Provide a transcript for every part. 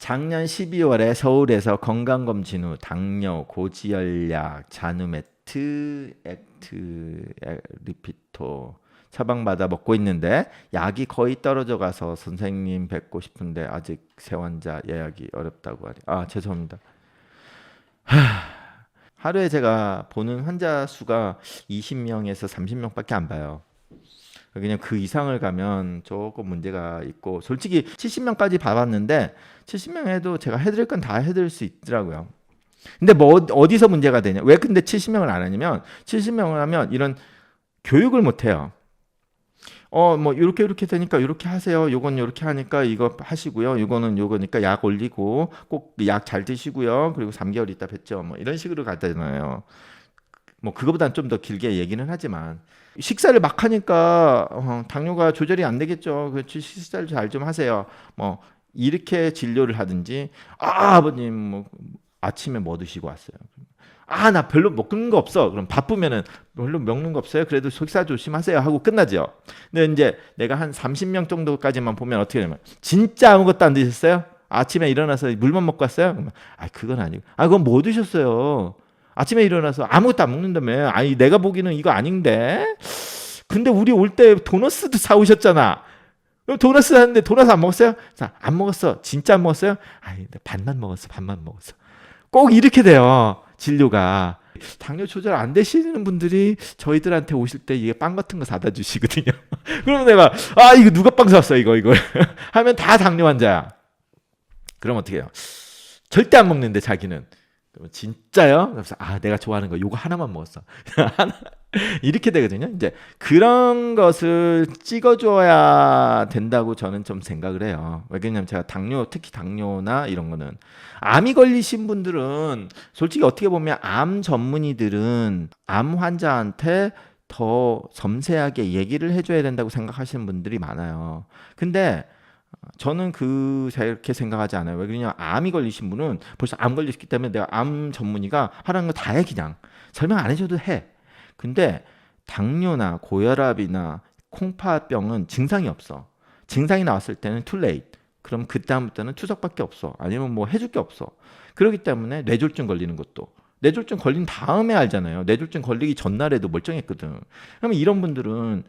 작년 12월에 서울에서 건강검진 후 당뇨, 고지혈약, 자누메트, 액트, 에- 리피토 처방받아 먹고 있는데 약이 거의 떨어져 가서 선생님 뵙고 싶은데 아직 새 환자 예약이 어렵다고 하니 아 죄송합니다. 하, 하루에 제가 보는 환자 수가 20명에서 30명밖에 안 봐요. 그냥 그 이상을 가면 조금 문제가 있고 솔직히 70명까지 봐봤는데 70명 해도 제가 해드릴 건 다 해드릴 수 있더라고요. 근데 뭐 어- 어디서 문제가 되냐? 왜 근데 70명을 안 하냐면 70명을 하면 이런 교육을 못 해요. 어 뭐 이렇게 이렇게 되니까 이렇게 하세요. 요건 이렇게 하니까 이거 하시고요. 요거는 요거니까 약 올리고 꼭 약 잘 드시고요. 그리고 3개월 있다 뵙죠. 뭐 이런 식으로 가잖아요. 뭐 그거보다는 좀 더 길게 얘기는 하지만 식사를 막 하니까 어, 당뇨가 조절이 안 되겠죠. 그 식사를 잘 좀 하세요. 뭐 이렇게 진료를 하든지 아 아버님 뭐 아침에 뭐 드시고 왔어요. 아 나 별로 먹는 거 없어. 그럼 바쁘면은 별로 먹는 거 없어요. 그래도 식사 조심하세요 하고 끝나죠. 근데 이제 내가 한 30명 정도까지만 보면 어떻게 되냐면 진짜 아무것도 안 드셨어요? 아침에 일어나서 물만 먹고 왔어요? 그러면 아 그건 아니고 아 그건 뭐 드셨어요? 아침에 일어나서 아무것도 안 먹는다며. 아니 내가 보기는 이거 아닌데. 근데 우리 올 때 도너스도 사 오셨잖아. 그럼 도너스 하는데 도너스 안 먹었어요? 자, 안 먹었어. 진짜 안 먹었어요? 아니, 나 반만 먹었어. 반만 먹었어. 꼭 이렇게 돼요. 진료가. 당뇨 조절 안 되시는 분들이 저희들한테 오실 때 이게 빵 같은 거 사다 주시거든요. 그러면 내가 아, 이거 누가 빵 사왔어? 이거 이거. 하면 다 당뇨 환자야. 그럼 어떻게 해요? 절대 안 먹는데 자기는 그러면 진짜요? 그래서 아 내가 좋아하는 거 요거 하나만 먹었어. 이렇게 되거든요. 이제 그런 것을 찍어줘야 된다고 저는 좀 생각을 해요. 왜냐면 제가 당뇨 특히 당뇨나 이런 거는 암이 걸리신 분들은 솔직히 어떻게 보면 암 전문의들은 암 환자한테 더 섬세하게 얘기를 해줘야 된다고 생각하시는 분들이 많아요. 근데 저는 그렇게 생각하지 않아요. 왜 그러냐? 암이 걸리신 분은 벌써 암 걸리셨기 때문에 내가 암 전문의가 하라는 거 다 해 그냥 설명 안 해줘도 해. 근데 당뇨나 고혈압이나 콩팥병은 증상이 없어. 증상이 나왔을 때는 late. 그럼 그 다음부터는 투석밖에 없어. 아니면 뭐 해줄 게 없어. 그렇기 때문에 뇌졸중 걸리는 것도 뇌졸중 걸린 다음에 알잖아요. 뇌졸중 걸리기 전날에도 멀쩡했거든. 그러면 이런 분들은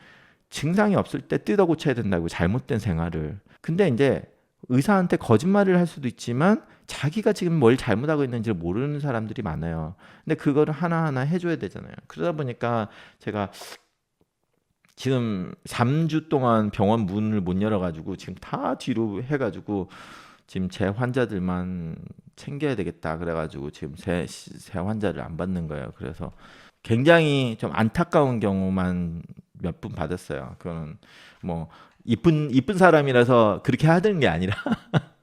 증상이 없을 때 뜯어 고쳐야 된다고 잘못된 생활을. 근데 이제 의사한테 거짓말을 할 수도 있지만 자기가 지금 뭘 잘못하고 있는지를 모르는 사람들이 많아요. 근데 그거를 하나하나 해줘야 되잖아요. 그러다 보니까 제가 지금 3주 동안 병원 문을 못 열어가지고 지금 다 뒤로 해가지고 지금 제 환자들만 챙겨야 되겠다 그래가지고 지금 새, 새 환자를 안 받는 거예요. 그래서 굉장히 좀 안타까운 경우만 몇 분 받았어요. 그거는 뭐 이쁜 이쁜 사람이라서 그렇게 하는 게 아니라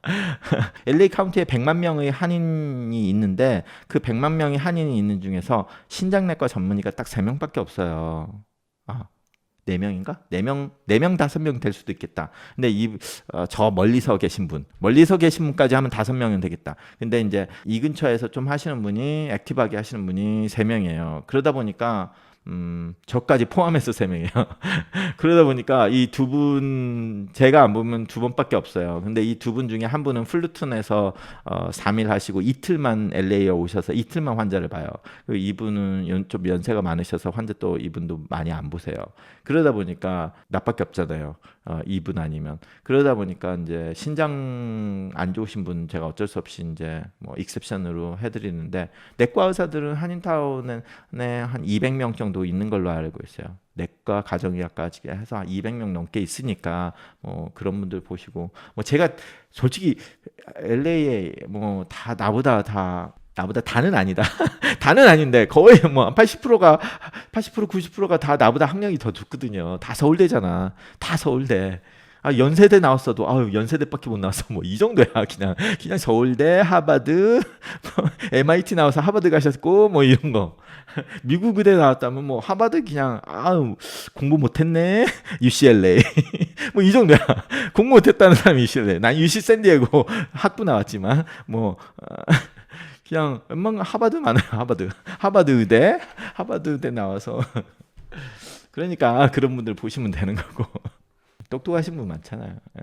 LA 카운티에 100만 명의 한인이 있는데 그 100만 명의 한인이 있는 중에서 신장내과 전문의가 딱 3명밖에 없어요. 아, 4명인가? 4명, 4명, 5명 될 수도 있겠다. 근데 이, 어, 저 멀리서 계신 분, 멀리서 계신 분까지 하면 5명은 되겠다. 근데 이제 이 근처에서 좀 하시는 분이, 액티브하게 하시는 분이 3명이에요. 그러다 보니까, 음, 저까지 포함해서 3명이에요. 그러다 보니까 이 두 분, 제가 안 보면 두 번밖에 없어요. 근데 이 두 분 중에 한 분은 플루톤에서 어, 3일 하시고 이틀만 LA에 오셔서 이틀만 환자를 봐요. 이분은 연, 좀 연세가 많으셔서 환자 또 이분도 많이 안 보세요. 그러다 보니까 나밖에 없잖아요. 어, 이분 아니면. 그러다 보니까 이제 신장 안 좋으신 분 제가 어쩔 수 없이 이제 뭐 익셉션으로 해드리는데 내과 의사들은 한인타운에 한 200명 정도 있는 걸로 알고 있어요. 내과 가정의학까지 해서 한 200명 넘게 있으니까 뭐 그런 분들 보시고 뭐 제가 솔직히 LA에 뭐 다 나보다 다 나보다 다는 아니다. 다는 아닌데 거의 뭐 80%가 80% 90%가 다 나보다 학력이 더 좋거든요. 다 서울대잖아. 다 서울대. 아 연세대 나왔어도 아유 연세대밖에 못 나왔어 뭐 이 정도야 그냥 그냥 서울대 하버드 뭐, MIT 나와서 하버드 가셨고 뭐 이런 거 미국 의대 나왔다면 뭐 하버드 그냥 아우 공부 못했네 UCLA 뭐 이 정도야 공부 못했다는 사람이 UCLA 난 UC 샌디에고 학부 나왔지만 뭐 어, 그냥 웬만한 하버드 많아요 하버드 하버드 의대 하버드 의대 나와서 그러니까 그런 분들 보시면 되는 거고 똑똑하신 분 많잖아요 예.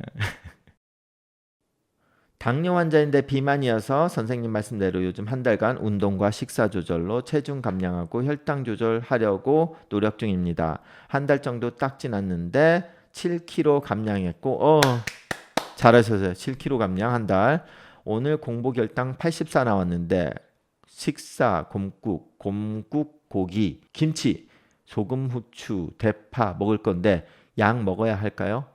당뇨 환자인데 비만이어서 선생님 말씀대로 요즘 한 달간 운동과 식사 조절로 체중 감량하고 혈당 조절하려고 노력 중입니다. 한 달 정도 딱 지났는데 7kg 감량했고 어 잘하셨어요. 7kg 감량 한 달. 오늘 공복 혈당 84 나왔는데 식사 곰국, 곰국 고기, 김치, 소금 후추, 대파 먹을 건데 약 먹어야 할까요?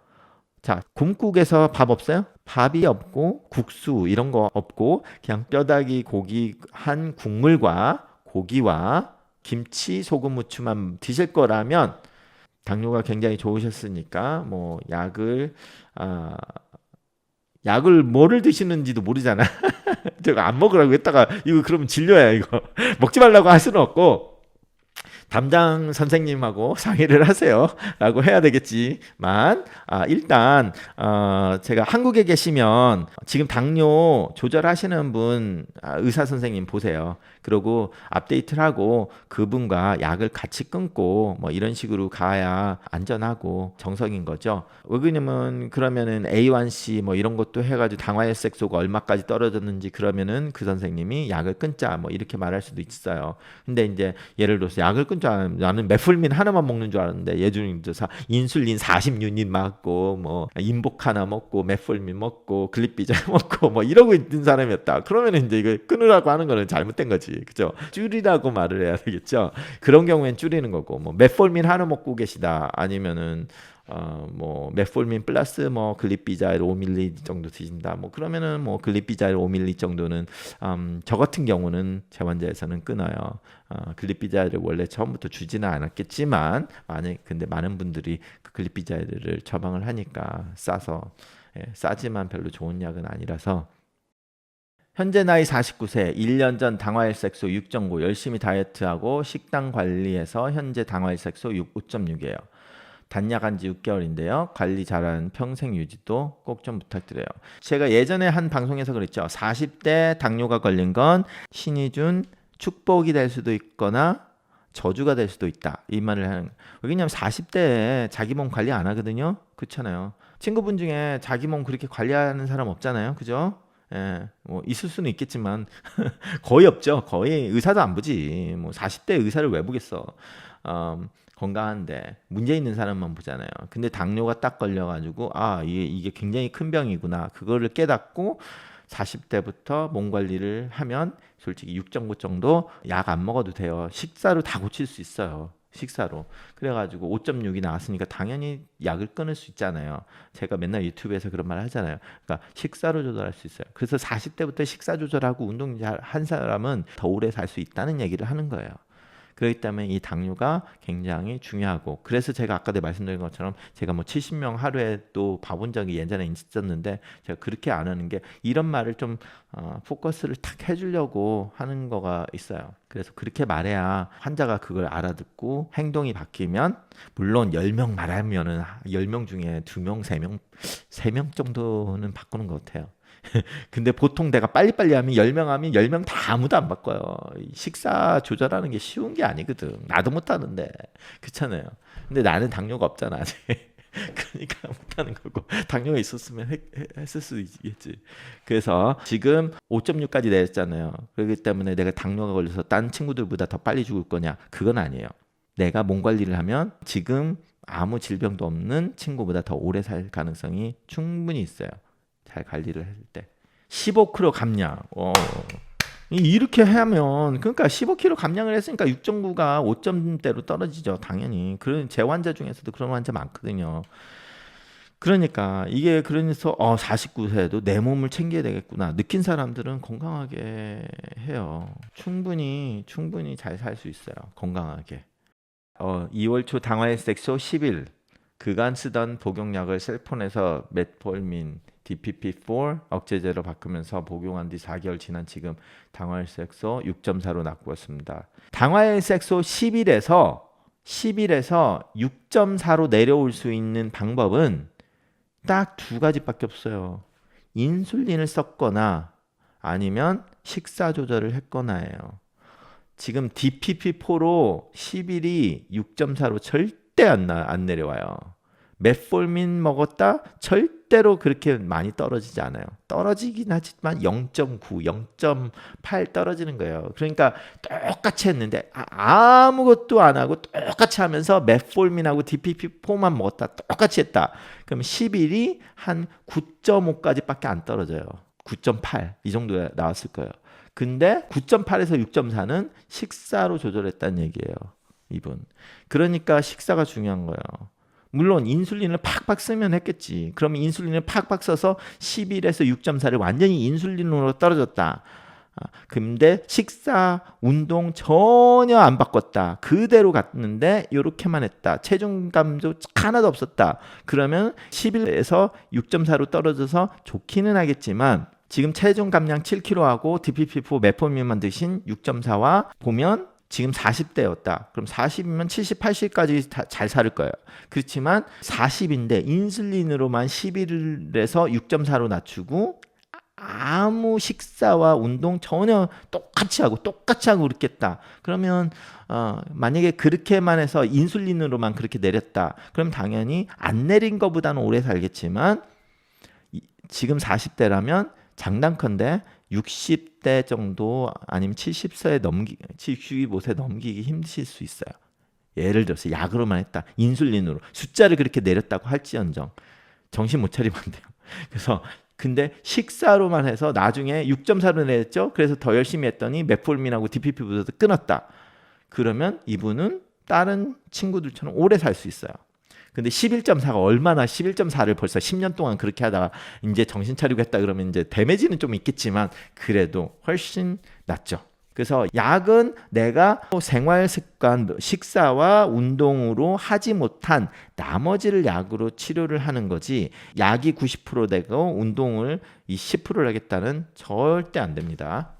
자, 곰국에서 밥 없어요? 밥이 없고 국수 이런 거 없고 그냥 뼈다귀 고기 한 국물과 고기와 김치, 소금, 후추만 드실 거라면 당뇨가 굉장히 좋으셨으니까 뭐 약을 아 약을 뭐를 드시는지도 모르잖아. 제가 안 먹으라고 했다가 이거 그러면 진료야 이거 먹지 말라고 할 수는 없고 담당 선생님하고 상의를 하세요라고 해야 되겠지만 아, 일단 어, 제가 한국에 계시면 지금 당뇨 조절하시는 분 아, 의사 선생님 보세요. 그리고 업데이트를 하고 그분과 약을 같이 끊고 뭐 이런 식으로 가야 안전하고 정석인 거죠. 왜그냐면 그러면은 A1C 뭐 이런 것도 해가지고 당화혈 색소가 얼마까지 떨어졌는지 그러면은 그 선생님이 약을 끊자 뭐 이렇게 말할 수도 있어요. 근데 이제 예를 들어서 약을 끊자 나는 메풀민 하나만 먹는 줄 알았는데 예전에 인슐린 40유닛 맞고 뭐 인복 하나 먹고 메풀민 먹고 글리피자 먹고 뭐 이러고 있는 사람이었다. 그러면 이제 이거 끊으라고 하는 거는 잘못된 거지. 그죠? 줄이라고 말을 해야 되겠죠. 그런 경우엔 줄이는 거고 뭐 메폴민 하나 먹고 계시다 아니면은 어뭐 메폴민 플러스 뭐 글리피자일 5밀리 정도 드신다 뭐 그러면은 뭐 글리피자일 5밀리 정도는 음, 저 같은 경우는 재환자에서는 끊어요 어, 글리피자일을 원래 처음부터 주지는 않았겠지만 만약 근데 많은 분들이 그 글리피자일을 처방을 하니까 싸서 예, 싸지만 별로 좋은 약은 아니라서 현재 나이 49세, 1년 전 당화혈색소 6.9, 열심히 다이어트하고 식단 관리해서 현재 당화혈색소 6, 5.6이에요. 단약한 지 6개월인데요. 관리 잘하는 평생 유지도 꼭 좀 부탁드려요. 제가 예전에 한 방송에서 그랬죠. 40대 당뇨가 걸린 건 신이 준 축복이 될 수도 있거나 저주가 될 수도 있다. 이 말을 하는 왜냐면 40대에 자기 몸 관리 안 하거든요. 그렇잖아요. 친구분 중에 자기 몸 그렇게 관리하는 사람 없잖아요. 그죠? 예, 뭐 있을 수는 있겠지만 거의 없죠. 거의 의사도 안 보지. 뭐 40대 의사를 왜 보겠어. 음, 건강한데 문제 있는 사람만 보잖아요. 근데 당뇨가 딱 걸려가지고 아 이게 이게 굉장히 큰 병이구나. 그거를 깨닫고 40대부터 몸 관리를 하면 솔직히 6.9 정도 약 안 먹어도 돼요. 식사로 다 고칠 수 있어요. 식사로. 그래가지고 5.6이 나왔으니까 당연히 약을 끊을 수 있잖아요. 제가 맨날 유튜브에서 그런 말 하잖아요. 그러니까 식사로 조절할 수 있어요. 그래서 40대부터 식사 조절하고 운동 잘 한 사람은 더 오래 살 수 있다는 얘기를 하는 거예요. 그렇기 때문에 이 당뇨가 굉장히 중요하고 그래서 제가 아까 내 말씀드린 것처럼 제가 뭐 70명 하루에 또 봐본 적이 예전에 있었는데 제가 그렇게 안 하는 게 이런 말을 좀 어, 포커스를 탁 해주려고 하는 거가 있어요. 그래서 그렇게 말해야 환자가 그걸 알아듣고 행동이 바뀌면 물론 10명 말하면은 10명 중에 2명, 3명, 3명 정도는 바꾸는 것 같아요. 근데 보통 내가 빨리빨리 하면 10명 하면 10명 다 아무도 안 바꿔요. 식사 조절하는 게 쉬운 게 아니거든. 나도 못하는데. 그렇잖아요. 근데 나는 당뇨가 없잖아, 아직. 그러니까 못하는 거고 당뇨가 있었으면 했, 했을 수 있겠지. 그래서 지금 5.6까지 내렸잖아요. 그렇기 때문에 내가 당뇨가 걸려서 딴 친구들보다 더 빨리 죽을 거냐? 그건 아니에요. 내가 몸 관리를 하면 지금 아무 질병도 없는 친구보다 더 오래 살 가능성이 충분히 있어요. 잘 관리를 했을 때 15kg 감량. 어. 이렇게 하면 그러니까 15kg 감량을 했으니까 6.9가 5점대로 떨어지죠. 당연히. 그런 재환자 중에서도 그런 환자 많거든요. 그러니까 이게 그래서 어 49세도 내 몸을 챙겨야 되겠구나 느낀 사람들은 건강하게 해요. 충분히 충분히 잘 살 수 있어요. 건강하게. 어 2월 초 당화혈색소 10일 그간 쓰던 복용약을 셀폰에서 메폴민 DPP4 억제제로 바꾸면서 복용한 뒤 4개월 지난 지금 당화혈색소 6.4로 바꾸었습니다. 당화혈색소 10일에서 10일에서 6.4로 내려올 수 있는 방법은 딱 두 가지밖에 없어요. 인슐린을 썼거나 아니면 식사 조절을 했거나예요. 지금 DPP4로 10일이 6.4로 절대 안, 나, 안 내려와요. 메폴민 먹었다? 절대 절대로 그렇게 많이 떨어지지 않아요. 떨어지긴 하지만 0.9, 0.8 떨어지는 거예요. 그러니까 똑같이 했는데 아- 아무것도 안 하고 똑같이 하면서 메폴민하고 DPP4만 먹었다. 똑같이 했다. 그럼 10일이 한 9.5까지밖에 안 떨어져요. 9.8 이 정도 나왔을 거예요. 근데 9.8에서 6.4는 식사로 조절했다는 얘기예요. 이분. 그러니까 식사가 중요한 거예요. 물론 인슐린을 팍팍 쓰면 했겠지. 그럼 인슐린을 팍팍 써서 11에서 6.4를 완전히 인슐린으로 떨어졌다. 아, 근데 식사, 운동 전혀 안 바꿨다. 그대로 갔는데 이렇게만 했다. 체중 감도 하나도 없었다. 그러면 11에서 6.4로 떨어져서 좋기는 하겠지만 지금 체중 감량 7kg하고 DPP4 메포민만 드신 6.4와 보면 지금 40대였다. 그럼 40이면 70, 80까지 잘 살을 거예요. 그렇지만 40인데 인슐린으로만 11에서 6.4로 낮추고 아무 식사와 운동 전혀 똑같이 하고 똑같이 하고 그렇겠다. 그러면 어, 만약에 그렇게만 해서 인슐린으로만 그렇게 내렸다. 그럼 당연히 안 내린 것보다는 오래 살겠지만 이- 지금 40대라면 장단컨대 60대 정도 아니면 70세 넘기 65세 넘기기 힘드실 수 있어요. 예를 들어서 약으로만 했다. 인슐린으로 숫자를 그렇게 내렸다고 할지언정 정신 못 차리면 안 돼요. 그래서 근데 식사로만 해서 나중에 6.4로 내렸죠. 그래서 더 열심히 했더니 메폴민하고 DPP보다도 끊었다. 그러면 이분은 다른 친구들처럼 오래 살 수 있어요. 근데 11.4가 얼마나 11.4를 벌써 10년 동안 그렇게 하다가 이제 정신 차리고 했다 그러면 이제 데미지는 좀 있겠지만 그래도 훨씬 낫죠. 그래서 약은 내가 생활 습관, 식사와 운동으로 하지 못한 나머지를 약으로 치료를 하는 거지 약이 90% 되고 운동을 이 10%를 하겠다는 절대 안 됩니다.